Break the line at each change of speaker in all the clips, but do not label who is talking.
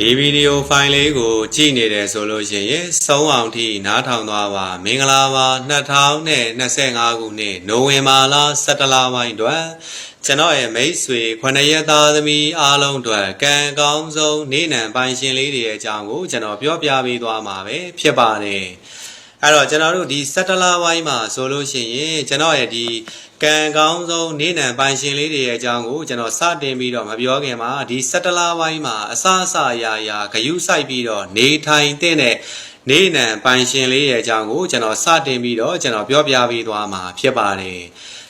ဒီဗီဒီယိုဖိုင်လေးကို ကြည့်နေတယ်ဆိုလို့ရှိရင်ဆုံးအောင်ထိနားထောင်သွားပါမင်္ဂလာပါ2025ခုနှစ်နိုဝင်ဘာလ17လပိုင်းတွင်ကျွန်တော်ရဲ့မိတ်ဆွေ9ရက်သားသမီးအားလုံးအတွက်ကံကောင်းဆုံးနေနံပိုင်ရှင်လေးတွေရဲ့အကြောင်းကိုကျွန်တော်ပြောပြပေးသွားမှာပဲဖြစ်ပါတယ် အဲ့တော့ကျွန်တော်တို့ဒီ17လပိုင်းမှာဆိုလို့ရှိရင်ကျွန်တော်ရဲ့ဒီကံကောင်းဆုံးနေနံပိုင်ရှင်လေးတွေရဲ့အကြောင်းကိုကျွန်တော်စတင်ပြီးတော့မပြောခင်မှာဒီ17လပိုင်းမှာအစအစအရာရာဂယုစိုက်ပြီးတော့နေထိုင်တဲ့နေနံပိုင်ရှင်လေးရဲ့အကြောင်းကိုကျွန်တော်စတင်ပြီးတော့ကျွန်တော်ပြောပြပေးသွားမှာဖြစ်ပါတယ်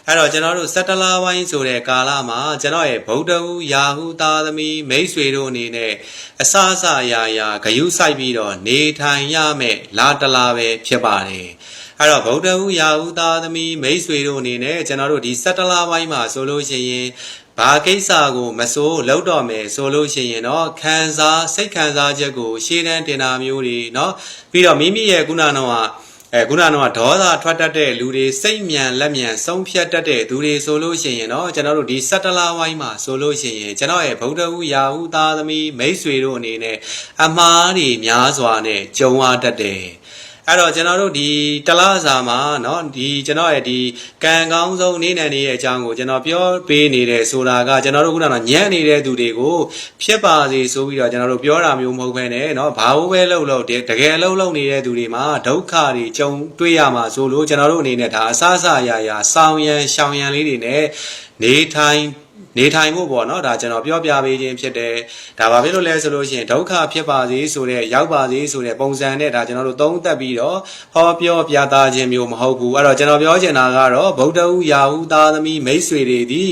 အဲ့တော့ကျွန်တော်တို့17လပိုင်းဆိုတဲ့ကာလမှာကျွန်တော်ရဲ့ဗုဒ္ဓဟူရာဟုသားသမီးမိတ်ဆွေတို့အနေနဲ့အစအစအရာရာဂယုစိုက်ပြီးတော့နေထိုင်ရမယ်လာတလာပဲဖြစ်ပါတယ်အဲ့တော့ဗုဒ္ဓဟူရာဟုသားသမီးမိတ်ဆွေတို့အနေနဲ့ကျွန်တော်တို့ဒီ17လပိုင်းမှာဆိုလို့ရှိရင်ဘာကိစ္စကိုမစိုးလောက်တော့မယ်ဆိုလို့ရှိရင်တော့ခံစားစိတ်ခံစားချက်ကိုရှေ့တန်းတင်တာမျိုးတွေเนาะပြီးတော့မိမိရဲ့ခုနကတော့ အဲခုနကတော့ဒေါသထွက်တတ်တဲ့လူတွေစိတ်မြန်လက်မြန်ဆုံးဖြတ်တတ်တဲ့သူတွေဆိုလို့ရှိရင်တော့ကျွန်တော်တို့ဒီ17လဝိုင်းမှာဆိုလို့ရှိရင်ကျွန်တော်ရဲ့ဗုဒ္ဓဟူရာဟုသားသမီးမိတ်ဆွေတို့အနေနဲ့အမှားတွေများစွာနဲ့ကြုံရတတ်တယ် အဲ့တော့ကျွန်တော်တို့ဒီတလားစာမှာเนาะဒီကျွန်တော်ရဲ့ဒီကံကောင်းဆုံးနေနိုင်နေရဲ့အကြောင်းကိုကျွန်တော်ပြောပေးနေတယ်ဆိုတာကကျွန်တော်တို့ခုနကညံ့နေတဲ့သူတွေကိုဖြစ်ပါစေဆိုပြီးတော့ကျွန်တော်တို့ပြောတာမျိုးမဟုတ်ဘဲနဲ့เนาะဘာလို့ပဲလှုပ်လှုပ်တကယ်လှုပ်လှုပ်နေတဲ့သူတွေမှာဒုက္ခတွေကြုံတွေ့ရမှာဆိုလို့ကျွန်တော်တို့အနေနဲ့ဒါအဆအဆအရာရာစောင်းရန်ရှောင်ရန်လေးတွေနဲ့နေထိုင် နေထိုင်ဖို့ပေါ့နော်ဒါကျွန်တော်ပြောပြပေးခြင်းဖြစ်တယ်ဒါဘာဖြစ်လို့လဲဆိုလို့ရှိရင်ဒုက္ခဖြစ်ပါစေဆိုတဲ့ရောက်ပါစေဆိုတဲ့ပုံစံနဲ့ဒါကျွန်တော်တို့သုံးသပ်ပြီးတော့ဟောပြောပြသခြင်းမျိုးမဟုတ်ဘူးအဲ့တော့ကျွန်တော်ပြောချင်တာကတော့ဗုဒ္ဓဟူရာဟုသားသမီးမိတ်ဆွေတွေဒီ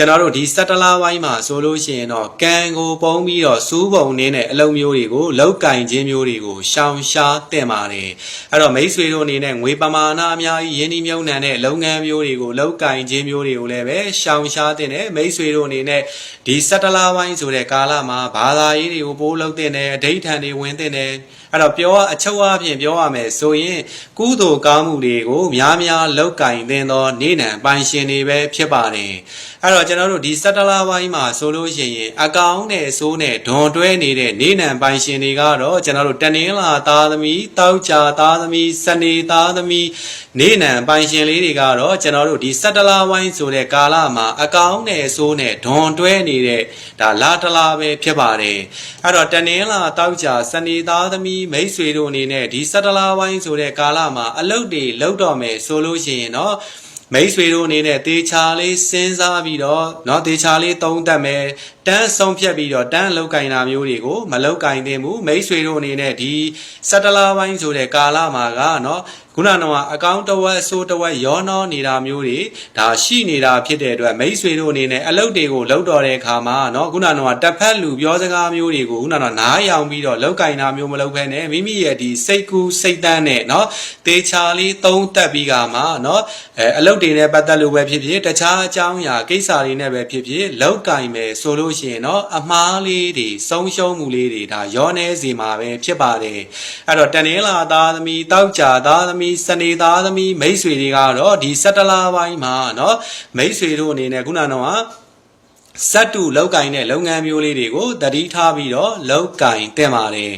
ကျွန်တော်တို့ဒီစက်တလာဝိုင်းမှာဆိုလို့ရှိရင်တော့ကံကိုပုံပြီးတော့စူးပုံနေတဲ့အလုံးမျိုးတွေကိုလောက်ကင်ခြင်းမျိုးတွေကိုရှောင်ရှားတင်ပါတယ်အဲ့တော့မိတ်ဆွေတို့အနေနဲ့ငွေပမာဏအများကြီးယင်းဒီမြုံနှံတဲ့လုပ်ငန်းမျိုးတွေကိုလောက်ကင်ခြင်းမျိုးတွေကိုလည်းပဲရှောင်ရှားတင်တယ်မိတ်ဆွေတို့အနေနဲ့ဒီစက်တလာဝိုင်းဆိုတဲ့ကာလမှာဘာသာရေးတွေကိုပိုးလုပ်တင်တယ်အဋိဌာန်တွေဝင်တင်တယ်အဲ့တော့ပြောအချုပ်အပြင်ပြောရမယ်ဆိုရင် ကုသိုလ်ကောင်းမှုတွေကိုများများလောက်ကင်သင်သောနေနံပိုင်ရှင်တွေပဲဖြစ်ပါတယ်အဲ့တော့ကျွန်တော်တို့ဒီစက်တလာဝိုင်းမှာဆိုလို့ရှိရင်အကောင်နဲ့ဆိုးနဲ့ဒွန်တွဲနေတဲ့နေနံပိုင်ရှင်တွေကတော့ကျွန်တော်တို့တနင်္လာသားသမီးတောက်ကြသားသမီးစနေသားသမီးနေနံပိုင်ရှင်လေးတွေကတော့ကျွန်တော်တို့ဒီစက်တလာဝိုင်းဆိုတဲ့ကာလမှာအကောင်နဲ့ဆိုးနဲ့ဒွန်တွဲနေတဲ့ဒါလာတလာပဲဖြစ်ပါတယ်အဲ့တော့တနင်္လာတောက်ကြစနေသားသမီမိတ်ဆွေတို့အနေနဲ့ဒီစက်တလာဝိုင်းဆိုတဲ့ကာလမှာအလုတ်တွေလောက်တော့မယ်ဆိုလို့ရှိရင်တော့မိတ်ဆွေတို့အနေနဲ့တေချာလေးစဉ်းစားပြီးတော့เนาะတေချာလေးသုံးသပ်မယ် တန်းဆုံးဖြတ်ပြီးတော့တန်းလောက်ကင်တာမျိုးတွေကိုမလောက်ကင်သင့်ဘူးမိတ်ဆွေတို့အနေနဲ့ဒီစက်တလာပိုင်းဆိုတဲ့ကာလမှာကเนาะခုနကအကောင့်တဝက်အစိုးတဝက်ရောနှောနေတာမျိုးတွေဒါရှိနေတာဖြစ်တဲ့အတွက်မိတ်ဆွေတို့အနေနဲ့အလုပ်တွေကိုလုပ်တော်တဲ့အခါမှာเนาะခုနကတက်ဖက်လူပြောစကားမျိုးတွေကိုခုနကနားယောင်ပြီးတော့လောက်ကင်တာမျိုးမလုပ်ဘဲနဲ့မိမိရဲ့ဒီစိတ်ကူးစိတ်တန်းနဲ့เนาะတေချာလေးသုံးသက်ပြီးကမှเนาะအဲအလုပ်တွေနဲ့ပတ်သက်လို့ပဲဖြစ်ဖြစ်တခြားအကြောင်းအရာကိစ္စတွေနဲ့ပဲဖြစ်ဖြစ်လောက်ကင်မယ်ဆိုလို့ ရှိရင်เนาะအမားလေးတွေဆုံးရှုံးမှုလေးတွေဒါရောနေစီမှာပဲဖြစ်ပါတယ်အဲ့တော့တန်နေလာသားသမီးတောက်ကြသားသမီးစနေသားသမီးမိတ်ဆွေတွေကတော့ဒီစက်တလာပိုင်းမှာเนาะမိတ်ဆွေတို့အနေနဲ့ခုနကတော့ ဇက်တူလောက်ကင်တဲ့လုပ်ငန်းမျိုးလေးတွေကိုတတိထားပြီးတော့လောက်ကင်တင်ပါတယ်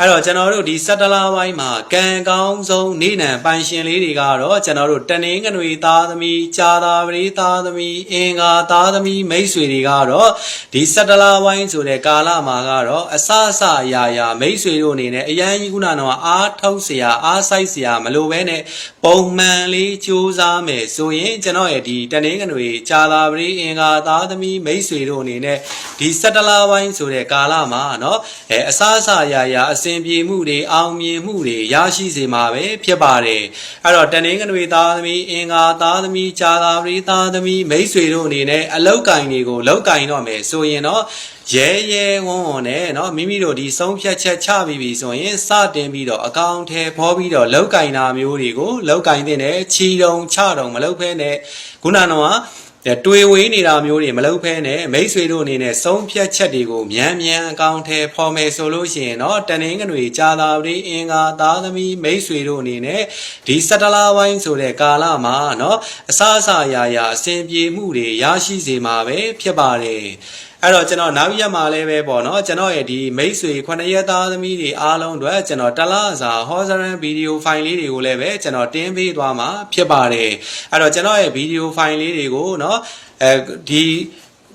အဲ့တော့ကျွန်တော်တို့ဒီ7လပိုင်းမှာကံကောင်းဆုံးနေနံပိုင်ရှင်လေးတွေကတော့ကျွန်တော်တို့တနင်္ဂနွေသားသမီးကြာသာပရိသားသမီးအင်္ဂါသားသမီးမိတ်ဆွေတွေကတော့ဒီ7လပိုင်းဆိုတဲ့ကာလမှာကတော့အစအစအရာရာမိတ်ဆွေတို့အနေနဲ့အရန်ကြီးခုနကတော့အားထုတ်စရာအားဆိုင်စရာမလိုဘဲနဲ့ပုံမှန်လေးစူးစမ်းမယ်ဆိုရင်ကျွန်တော်ရဲ့ဒီတနင်္ဂနွေကြာသာပရိအင်္ဂါသားသမီးမိတ်ဆွေတို့အနေနဲ့ဒီစက်တလာပိုင်းဆိုတဲ့ကာလမှာเนาะအဲအစားအစာရာရာအစဉ်ပြေမှုတွေအောင်မြင်မှုတွေရရှိစေမှာပဲဖြစ်ပါတယ်အဲ့တော့တနင်္ဂနွေသားသမီးအင်္ဂါသားသမီးကြာသာပရိသားသမီးမိတ်ဆွေတို့အနေနဲ့အလောက်ကင်တွေကိုလောက်ကင်တော့မယ်ဆိုရင်တော့ရဲရဲဝုံဝုံနဲ့เนาะမိမိတို့ဒီဆုံးဖြတ်ချက်ချပြီးပြီဆိုရင်စတင်ပြီးတော့အကောင့်ထဲဖောပြီးတော့လောက်ကင်တာမျိုးတွေကိုလောက်ကင်တဲ့နဲ့ချီတုံချတုံမလောက်ဖဲနဲ့ခုနကတော့ တွေ့ဝေးနေတာမျိုးတွေမလုပ်ဖဲနဲ့မိတ်ဆွေတို့အနေနဲ့ဆုံးဖြတ်ချက်တွေကိုမြန်မြန်အကောင့်ထဲဖော်မယ်ဆိုလို့ရှိရင်တော့တနင်္ဂနွေကြာသာပတိအင်္ဂါသားသမီးမိတ်ဆွေတို့အနေနဲ့ဒီစက်တလာဝိုင်းဆိုတဲ့ကာလမှာเนาะအစအစအရာရာအစဉ်ပြေမှုတွေရရှိစေမှာပဲဖြစ်ပါတယ် အဲ့တော့ကျွန်တော်နောက်ရက်မှာလည်းပဲပေါ့နော်ကျွန်တော်ရဲ့ဒီမိတ်ဆွေ9ရက်သားသမီးတွေအားလုံးအတွက်ကျွန်တော်တလားစာ Hozaran video file လေးတွေကိုလည်းပဲကျွန်တော်တင်ပေးသွားမှာဖြစ်ပါတယ်အဲ့တော့ကျွန်တော်ရဲ့ video file လေးတွေကိုနော်အဲဒီ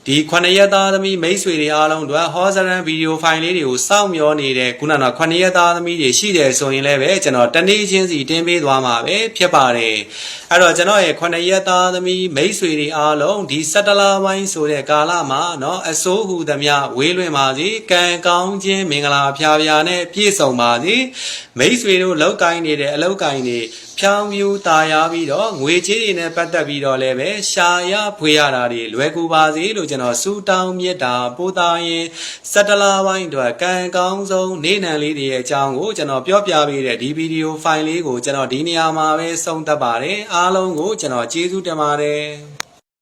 ဒီ9ရက်သားသမီးမိတ်ဆွေတွေအားလုံးတို့ဟောစရန်ဗီဒီယိုဖိုင်လေးတွေကိုစောင့်မျှောနေတဲ့ခုနက9ရက်သားသမီးတွေရှိတယ်ဆိုရင်လည်းပဲကျွန်တော်တနေ့ချင်းစီတင်ပေးသွားမှာပဲဖြစ်ပါတယ်အဲ့တော့ကျွန်တော်ရဲ့9ရက်သားသမီးမိတ်ဆွေတွေအားလုံးဒီ17လပိုင်းဆိုတဲ့ကာလမှာเนาะအစိုးဟူသမျှဝေးလွင်ပါစေကံကောင်းခြင်းမင်္ဂလာဖျားဖျားနဲ့ပြည့်စုံပါစေမိတ်ဆွေတို့လောက်ကိုင်းနေတဲ့အလောက်ကိုင်းတွေ ဖြောင်းပြူตาရပြီးတော့ငွေကြေးတွေနဲ့ပတ်သက်ပြီးတော့လည်းပဲရှာရဖွေရတာတွေလွယ်ကူပါစေလို့ကျွန်တော်ဆုတောင်းမြတ်တာပို့သားရင်စက်တလာပိုင်းအတွက်ကံကောင်းဆုံးနေနံလေးတွေရဲ့အကြောင်းကိုကျွန်တော်ပြောပြပေးတဲ့ဒီဗီဒီယိုဖိုင်လေးကိုကျွန်တော်ဒီနေရာမှာပဲဆုံးသက်ပါတယ်အားလုံးကိုကျွန်တော်ကျေးဇူးတင်ပါတယ်